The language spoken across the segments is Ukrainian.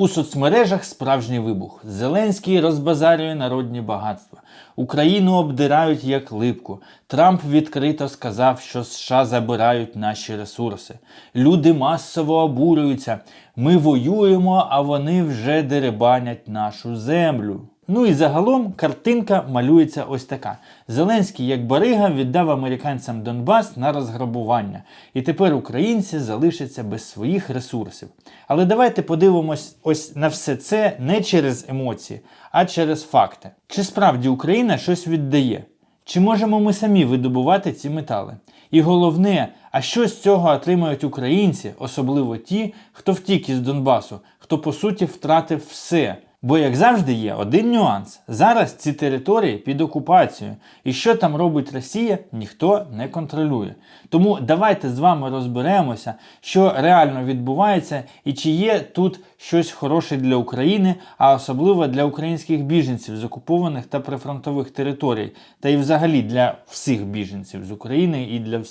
У соцмережах справжній вибух. Зеленський розбазарює народні багатства. Україну обдирають як липку. Трамп відкрито сказав, що США забирають наші ресурси. Люди масово обурюються. Ми воюємо, а вони вже деребанять нашу землю. Ну і загалом картинка малюється ось така: Зеленський, як барига, віддав американцям Донбас на розграбування, і тепер українці залишаться без своїх ресурсів. Але давайте подивимось ось на все це не через емоції, а через факти. Чи справді Україна щось віддає? Чи можемо ми самі видобувати ці метали? І головне, а що з цього отримають українці, особливо ті, хто втік із Донбасу, хто по суті втратив все. Бо, як завжди, є один нюанс: зараз ці території під окупацією, і що там робить Росія, ніхто не контролює. Тому давайте з вами розберемося, що реально відбувається і чи є тут щось хороше для України, а особливо для українських біженців з окупованих та прифронтових територій, та і взагалі для всіх біженців з України і для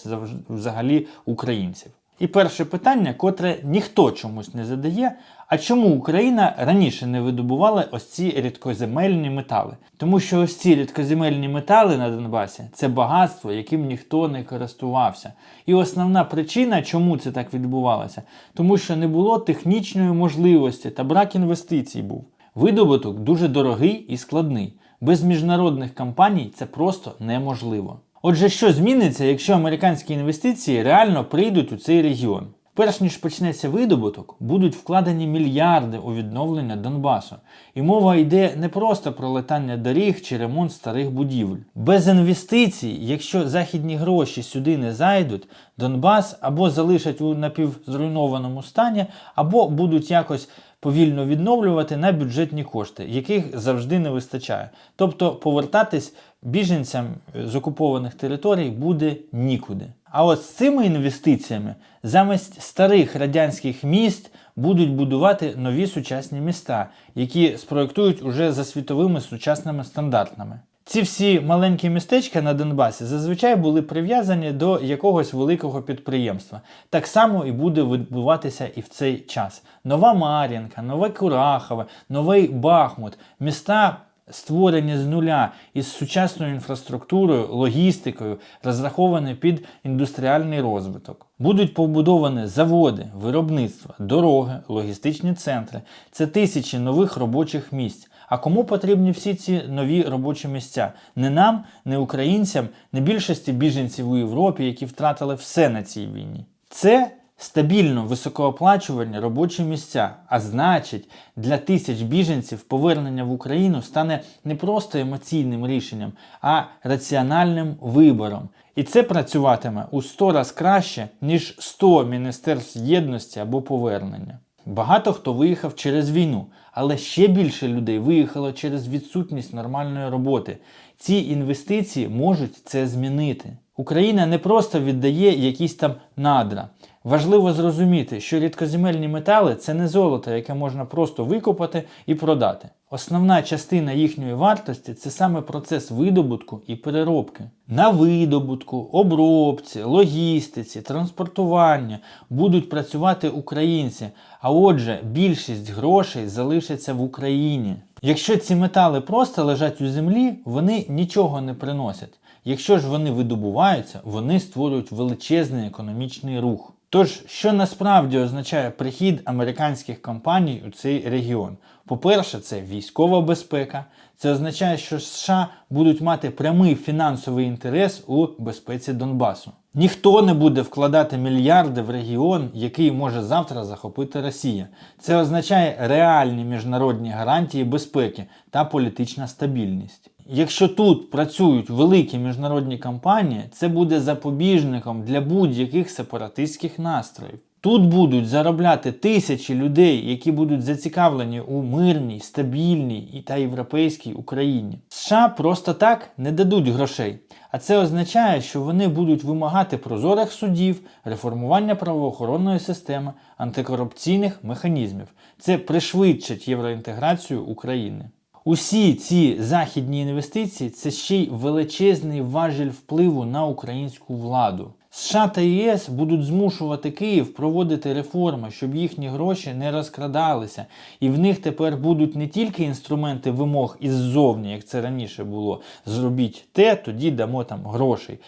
взагалі українців. І перше питання, котре ніхто чомусь не задає, а чому Україна раніше не видобувала ось ці рідкоземельні метали? Тому що ось ці рідкоземельні метали на Донбасі це багатство, яким ніхто не користувався. І основна причина, чому це так відбувалося, тому що не було технічної можливості та брак інвестицій був. Видобуток дуже дорогий і складний. Без міжнародних компаній це просто неможливо. Отже, що зміниться, якщо американські інвестиції реально прийдуть у цей регіон? Перш ніж почнеться видобуток, будуть вкладені мільярди у відновлення Донбасу. І мова йде не просто про летання доріг чи ремонт старих будівель. Без інвестицій, якщо західні гроші сюди не зайдуть, Донбас або залишать у напівзруйнованому стані, або будуть якось повільно відновлювати на бюджетні кошти, яких завжди не вистачає. Тобто повертатись біженцям з окупованих територій буде нікуди. А от з цими інвестиціями замість старих радянських міст будуть будувати нові сучасні міста, які спроектують уже за світовими сучасними стандартами. Ці всі маленькі містечка на Донбасі зазвичай були прив'язані до якогось великого підприємства. Так само і буде відбуватися і в цей час. Нова Мар'їнка, Нове Курахове, Новий Бахмут, міста. Створені з нуля із сучасною інфраструктурою, логістикою, розраховані під індустріальний розвиток. Будуть побудовані заводи, виробництва, дороги, логістичні центри. Це тисячі нових робочих місць. А кому потрібні всі ці нові робочі місця? Не нам, не українцям, не більшості біженців у Європі, які втратили все на цій війні. Це стабільно високооплачувані робочі місця. А значить, для тисяч біженців повернення в Україну стане не просто емоційним рішенням, а раціональним вибором. І це працюватиме у 100 раз краще, ніж 100 міністерств єдності або повернення. Багато хто виїхав через війну, але ще більше людей виїхало через відсутність нормальної роботи. Ці інвестиції можуть це змінити. Україна не просто віддає якісь там надра. Важливо зрозуміти, що рідкоземельні метали це не золото, яке можна просто викопати і продати. Основна частина їхньої вартості це саме процес видобутку і переробки. На видобутку, обробці, логістиці, транспортуванні будуть працювати українці, а отже, більшість грошей залишиться в Україні. Якщо ці метали просто лежать у землі, вони нічого не приносять. Якщо ж вони видобуваються, вони створюють величезний економічний рух. Тож, що насправді означає прихід американських компаній у цей регіон? По-перше, це військова безпека. Це означає, що США будуть мати прямий фінансовий інтерес у безпеці Донбасу. Ніхто не буде вкладати мільярди в регіон, який може завтра захопити Росія. Це означає реальні міжнародні гарантії безпеки та політична стабільність. Якщо тут працюють великі міжнародні компанії, це буде запобіжником для будь-яких сепаратистських настроїв. Тут будуть заробляти тисячі людей, які будуть зацікавлені у мирній, стабільній і та європейській Україні. США просто так не дадуть грошей. А це означає, що вони будуть вимагати прозорих судів, реформування правоохоронної системи, антикорупційних механізмів. Це пришвидшить євроінтеграцію України. Усі ці західні інвестиції це ще й величезний важіль впливу на українську владу. США та ЄС будуть змушувати Київ проводити реформи, щоб їхні гроші не розкрадалися, і в них тепер будуть не тільки інструменти вимог іззовні, як це раніше було. Зробіть те, тоді дамо там грошей.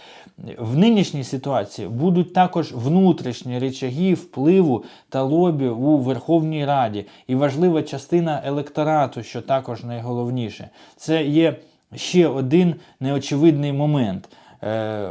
В нинішній ситуації будуть також внутрішні речаги впливу та лобі у Верховній Раді, і важлива частина електорату, що також найголовніше. Це є ще один неочевидний момент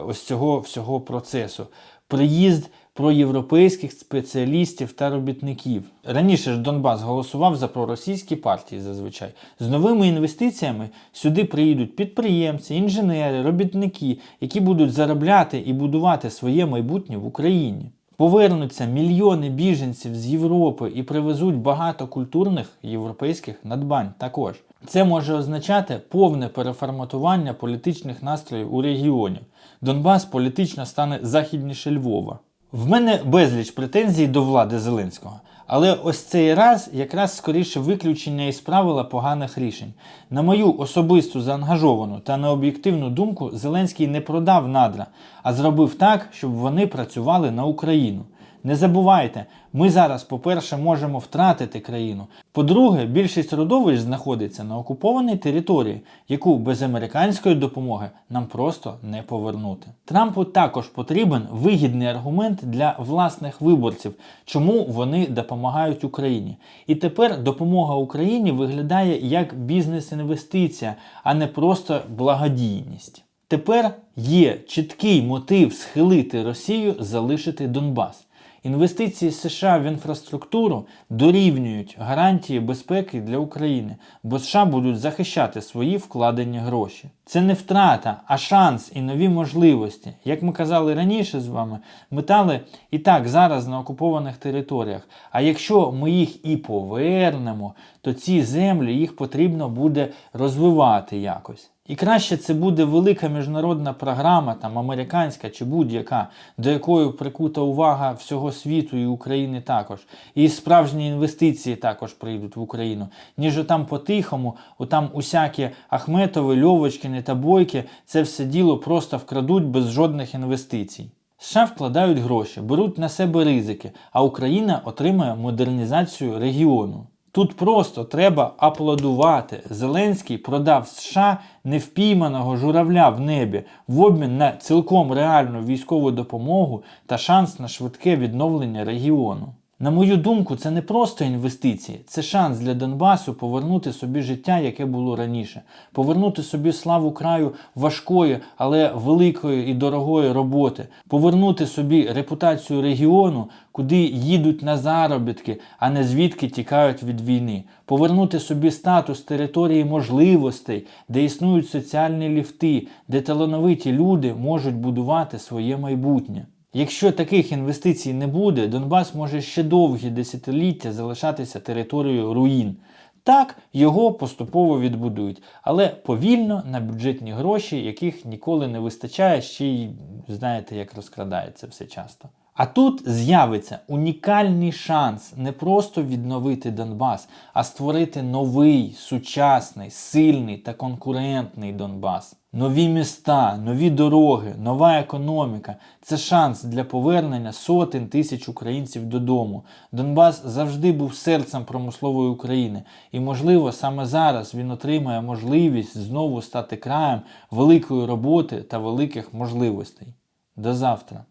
ось цього всього процесу. Приїзд проєвропейських спеціалістів та робітників. Раніше ж Донбас голосував за проросійські партії зазвичай. З новими інвестиціями сюди приїдуть підприємці, інженери, робітники, які будуть заробляти і будувати своє майбутнє в Україні. Повернуться мільйони біженців з Європи і привезуть багато культурних європейських надбань також. Це може означати повне переформатування політичних настроїв у регіоні. Донбас політично стане західніше Львова. В мене безліч претензій до влади Зеленського. Але ось цей раз якраз скоріше виключення із правила поганих рішень. На мою особисту заангажовану та необ'єктивну думку, Зеленський не продав надра, а зробив так, щоб вони працювали на Україну. Не забувайте, ми зараз, по-перше, можемо втратити країну. По-друге, більшість родовищ знаходиться на окупованій території, яку без американської допомоги нам просто не повернути. Трампу також потрібен вигідний аргумент для власних виборців, чому вони допомагають Україні. І тепер допомога Україні виглядає як бізнес-інвестиція, а не просто благодійність. Тепер є чіткий мотив схилити Росію залишити Донбас. Інвестиції США в інфраструктуру дорівнюють гарантії безпеки для України, бо США будуть захищати свої вкладені гроші. Це не втрата, а шанс і нові можливості. Як ми казали раніше з вами, метали і так зараз на окупованих територіях. А якщо ми їх і повернемо, то ці землі їх потрібно буде розвивати якось. І краще це буде велика міжнародна програма, там американська чи будь-яка, до якої прикута увага всього світу і України також. І справжні інвестиції також прийдуть в Україну, ніж отам по-тихому, отам усякі Ахметови, Льовочкини та Бойки, це все діло просто вкрадуть без жодних інвестицій. США вкладають гроші, беруть на себе ризики, а Україна отримає модернізацію регіону. Тут просто треба аплодувати. Зеленський продав США невпійманого журавля в небі в обмін на цілком реальну військову допомогу та шанс на швидке відновлення регіону. На мою думку, це не просто інвестиції, це шанс для Донбасу повернути собі життя, яке було раніше, повернути собі славу краю важкої, але великої і дорогої роботи, повернути собі репутацію регіону, куди їдуть на заробітки, а не звідки тікають від війни, повернути собі статус території можливостей, де існують соціальні ліфти, де талановиті люди можуть будувати своє майбутнє. Якщо таких інвестицій не буде, Донбас може ще довгі десятиліття залишатися територією руїн. Так, його поступово відбудують, але повільно на бюджетні гроші, яких ніколи не вистачає, ще й знаєте, як розкрадається все часто. А тут з'явиться унікальний шанс не просто відновити Донбас, а створити новий, сучасний, сильний та конкурентний Донбас. Нові міста, нові дороги, нова економіка це шанс для повернення сотень тисяч українців додому. Донбас завжди був серцем промислової України, і, можливо, саме зараз він отримає можливість знову стати краєм великої роботи та великих можливостей. До завтра!